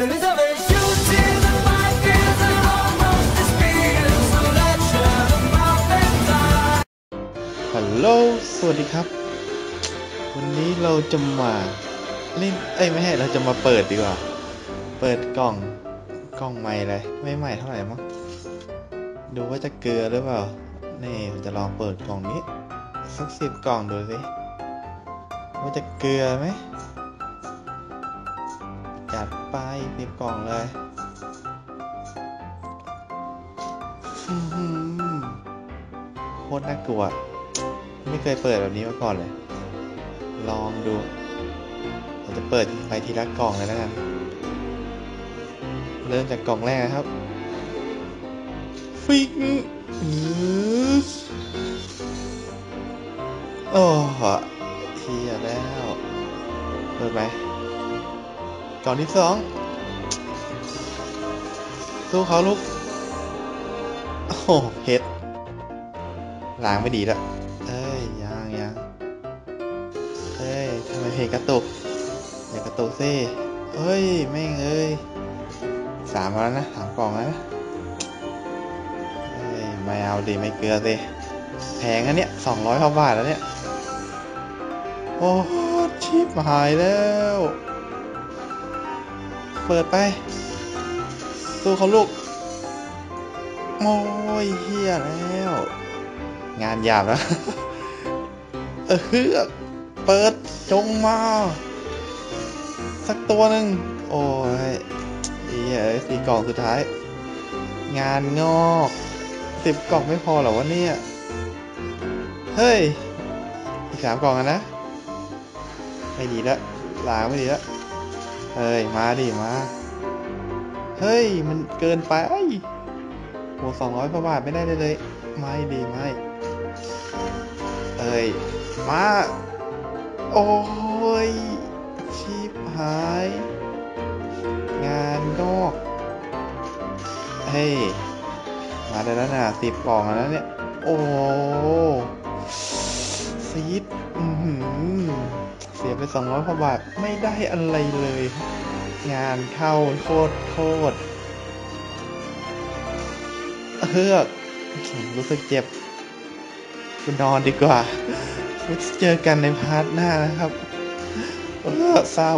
ฮัลโหล สวัสดีครับ วันนี้เราจะมาเล่นเอ้ยไม่ใช่เราจะมาเปิดดีกว่า เปิดกล่อง กล่องใหม่เลย ไม่ใหม่เท่าไหร่มั้ง ดูว่าจะเกลือหรือเปล่า นี่ผมจะลองเปิดกล่องนี้ สักสิบกล่องดูสิว่าจะเกลือไหม จัดไปสิบกล่องเลยโคตรน่ากลัว ไม่เคยเปิดแบบนี้มาก่อนเลย ลองดูเราจะเปิดไปทีละกล่องเลยแล้วกันเริ่มจากกล่องแรกนะครับ ฟิกโอ้โหเทียแล้ว เปิดไหม กล่องที่สองสู้เขาลูก โอ้โหเพชรล้างไม่ดีล้วเอ้ยยังยังเอ้ยทำไมเพจกระตุกอย่ากระตุกสิเอ้ยแม่เอ้ยสามแล้วนะสามกล่องแล้วนะเอ้ยไม่เอาดิไม่เกลือสิแพงอันเนี้ยสองร้อยกว่าบาทแล้วเนี่ย โอ้ชิบหายแล้ว เปิดไปสู้เขาลูกโอ้ยเฮียแล้ว งานยาบแล้วเออเฮือกเปิดจงมา สักตัวหนึ่งโอ้ยเฮียสี่กล่องสุดท้าย งานงอกสิบกล่องไม่พอหรอวะเนี่ย เฮ้ย อีกสามกล่องนะ ไม่ดีแล้วลาไม่ดีแล้ว เฮ้ย มาดิ มา เฮ้ย มันเกินไปโหสองร้อยกว่าบาทไม่ได้เลย ไม่ดีไม่เอ้ย มา โอ้ย ชีพหาย งานงอกเฮ้ย มาได้แล้วนะสิบกล่องแล้วเนี่ย โอ้ซีดอือหือ ไปสองร้อยกว่าบาทไม่ได้อะไรเลย งานเข้าโคตรโคตรเฮือกรู้สึกเจ็บกูนอนดีกว่าไว้เจอกันในพาร์ทหน้านะครับเออเศร้า